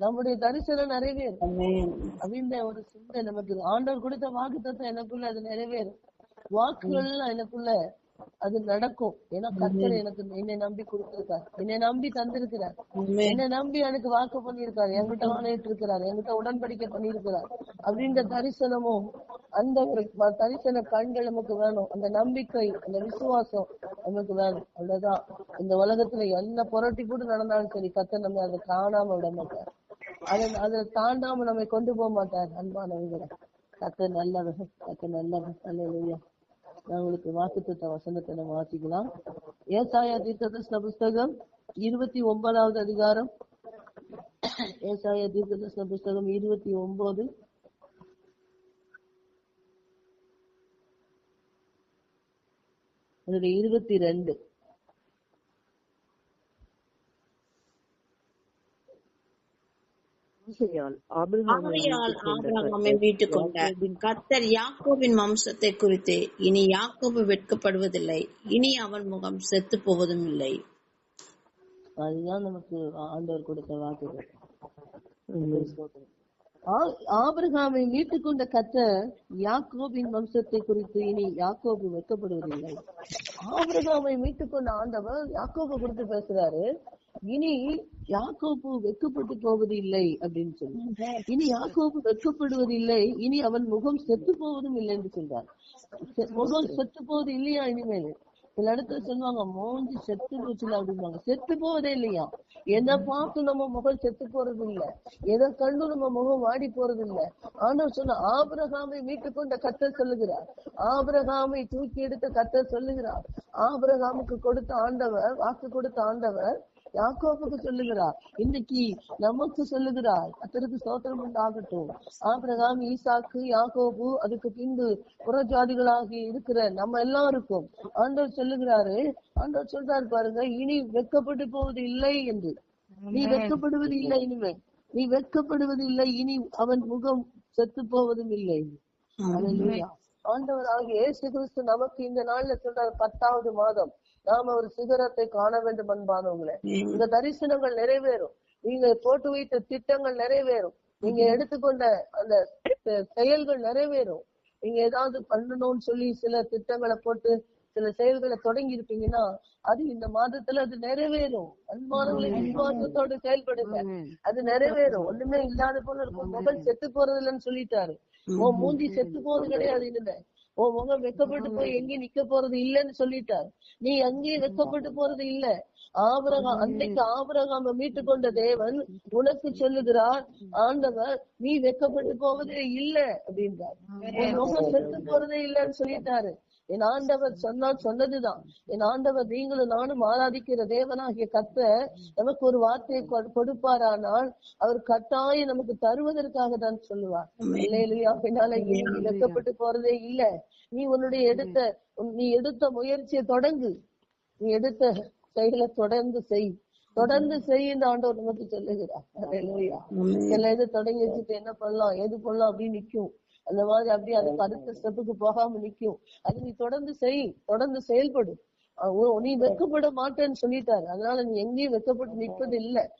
நம்முடைய தரிசனம் நிறைவேறும். அப்படின்ற ஒரு சிந்தை நமக்கு. ஆண்டவர் கொடுத்த வாக்கு தத்துவம் எனக்குள்ள அது நிறைவேறும். வாக்குகள் எனக்குள்ள அது நடக்கும். ஏன்னா கர்த்தர் எனக்கு என்னை நம்பி கொடுத்திருக்கார். என்னை நம்பி தந்திருக்கிறார். என்னை நம்பி எனக்கு வாக்கு பண்ணியிருக்காரு. என்கிட்ட ஆணையிட்டு இருக்கிறார் என்கிட்ட உடன்படிக்கை பண்ணியிருக்கிறார். அப்படின்ற தரிசனமும் அந்த ஒரு தரிசன கண்கள் நமக்கு வேணும். அந்த நம்பிக்கை அந்த விசுவாசம் நமக்கு வேணும். அவ்வளவுதான். இந்த உலகத்துல என்ன புரட்டி போட்டு நடந்தாலும் சரி கர்த்தர் நம்ம அதை காணாம விட மாட்டார். அதை அதை தாண்டாம நம்மை கொண்டு போக மாட்டார் அன்பானவங்களை கர்த்தர் நல்லவர் கர்த்தர் நல்லவர். அல்லையா நான் உங்களுக்கு வாக்குத்த வசனத்தை நம்ம வாசிக்கலாம். ஏசாயா தீர்க்கதர்சன புஸ்தகம் இருபத்தி ஒன்பதாவது அதிகாரம். ஏசாயா தீர்க்கதர்சன புஸ்தகம் இருபத்தி ஒன்பது. அதோட இருபத்தி ரெண்டு ஆகையால் ஆபிரகாமை ஆகையால் மீட்டுக் கொண்ட ஆபிரகாமை கர்த்தர் மீட்டுக் கொண்ட யாக்கோபின் கர்த்தர் யாக்கோபின் வம்சத்தை குறித்து இனி யாக்கோபு வெட்கப்படுவதில்லை. இனி அவன் முகம் செத்து போவதும் இல்லை. அதுதான் நமக்கு ஆண்டவர் கொடுத்த வாக்கு. ஆபிரகாமை மீட்டுக் கொண்ட கத்த யாக்கோபின் வம்சத்தை குறித்து இனி யாக்கோபு வைக்கப்படுவதில்லை ஆபிரகாமை மீட்டுக் கொண்ட ஆண்டவர் யாக்கோபு குறித்து பேசுறாரு. இனி யாக்கோபு வெட்கப்பட்டு போவது இல்லை அப்படின்னு சொல்லி இனி யாக்கோபு வெட்கப்படுவதில்லை. இனி அவன் முகம் செத்து போவதும் இல்லை என்று சொல்றார். செ- முகம் செத்து போவது இல்லையா இனிமேல்? சில இடத்துல சொல்லுவாங்க மூஞ்சி செத்து போச்சுல அப்படிம்பாங்க. செத்து போவதே இல்லையா? எதை பார்த்து நம்ம முகம் செத்து போறது இல்ல. எதை கண்டு நம்ம முகம் வாடி போறது இல்ல. ஆனா சொன்ன ஆபிரகாமை மீட்டு கொண்ட கத்த சொல்லுகிறார். ஆபிரகாமை தூக்கி எடுத்த கத்த சொல்லுகிறார். ஆபிரகாமுக்கு கொடுத்த ஆண்டவர் வாக்கு கொடுத்த ஆண்டவர் யாக்கோபுக்கு சொல்லுகிறார் இன்னைக்கு நமக்கு சொல்லுகிறார் கத்தருக்கு ஸ்தோத்திரம் உண்டாகட்டும். ஆபிரகாம் ஈசாக்கு யாக்கோபு அதுக்கு பின்பு புறஜாதிகளாகி இருக்கிற நம்ம எல்லாருக்கும் ஆண்டவர் சொல்லுகிறாரு. ஆண்டவர் சொல்றாரு பாருங்க இனி வெட்கப்பட்டு போவது இல்லை என்று. நீ வெட்கப்படுவது இல்லை இனிமே. நீ வெட்கப்படுவது இல்லை இனி அவன் முகம் செத்து போவதும் இல்லை. அல்லேலூயா. ஆண்டவராகிய இயேசு கிறிஸ்து நமக்கு இந்த நாள்ல சொல்றாரு பத்தாவது மாதம். நாம ஒரு சிகரத்தை காண வேண்டும் அன்பானவங்களே இந்த தரிசனங்கள் நிறைவேறும். நீங்க போட்டு வைத்த திட்டங்கள் நிறைவேறும். நீங்க எடுத்துக்கொண்ட அந்த செயல்கள் நிறைவேறும். நீங்க ஏதாவது பண்ணணும்னு சொல்லி சில திட்டங்களை போட்டு சில செயல்களை தொடங்கி இருப்பீங்கன்னா அது இந்த மாதத்துல அது நிறைவேறும். அன்பானவங்களை விசுவாசத்தோடு செயல்படுங்க. அது நிறைவேறும். ஒண்ணுமே இல்லாத போல இருக்கும். முகம் செத்து போறது இல்லைன்னு சொல்லிட்டாரு உன் மூஞ்சி செத்து போறது கிடையாது இனிமே. உன் முகம் வெக்கப்பட்டு போய் எங்கேயும் நிக்க போறது இல்லைன்னு சொல்லிட்டாரு. நீ அங்கேயும் வெக்கப்பட்டு போறது இல்ல. ஆபரகம் அன்னைக்கு ஆபரகாம மீட்டு கொண்ட தேவன் உனக்கு சொல்லுகிறார் ஆண்டவர் நீ வெக்கப்பட்டு போவதே இல்ல அப்படின்றார். முகம் செத்து போறதே இல்லைன்னு சொல்லிட்டாரு. என் ஆண்டவர் சொன்னா சொன்னதுதான். என் ஆண்டவர் நீங்களும் நானும் ஆராதிக்கிற தேவனாகிய கத்த நமக்கு ஒரு வார்த்தையை கொடுப்பாரானால் அவர் கட்டாயம் நமக்கு தருவதற்காக தான் சொல்லுவார். இல்லையா பின்னால வெட்கப்பட்டு போறதே இல்ல. நீ உன்னுடைய எடுத்த நீ எடுத்த முயற்சியை தொடங்கு. நீ எடுத்த செயலை தொடர்ந்து செய். தொடர்ந்து செய் என்று ஆண்டவர் நமக்கு சொல்லுகிறார். சில இது தொடங்கி வச்சுட்டு என்ன பண்ணலாம்? எது பண்ணலாம்? அப்படின்னு நிக்கும். அந்த மாதிரி அப்படியே அதுக்கு அடுத்த ஸ்டெப்புக்கு போகாம நிக்கும். அது நீ தொடர்ந்து செய். தொடர்ந்து செயல்படு. அஹ் உ- நீ வெட்கப்பட மாட்டேன்னு சொல்லிட்டாரு. அதனால நீ எங்கேயும் வெட்கப்பட்டு நிற்பது இல்ல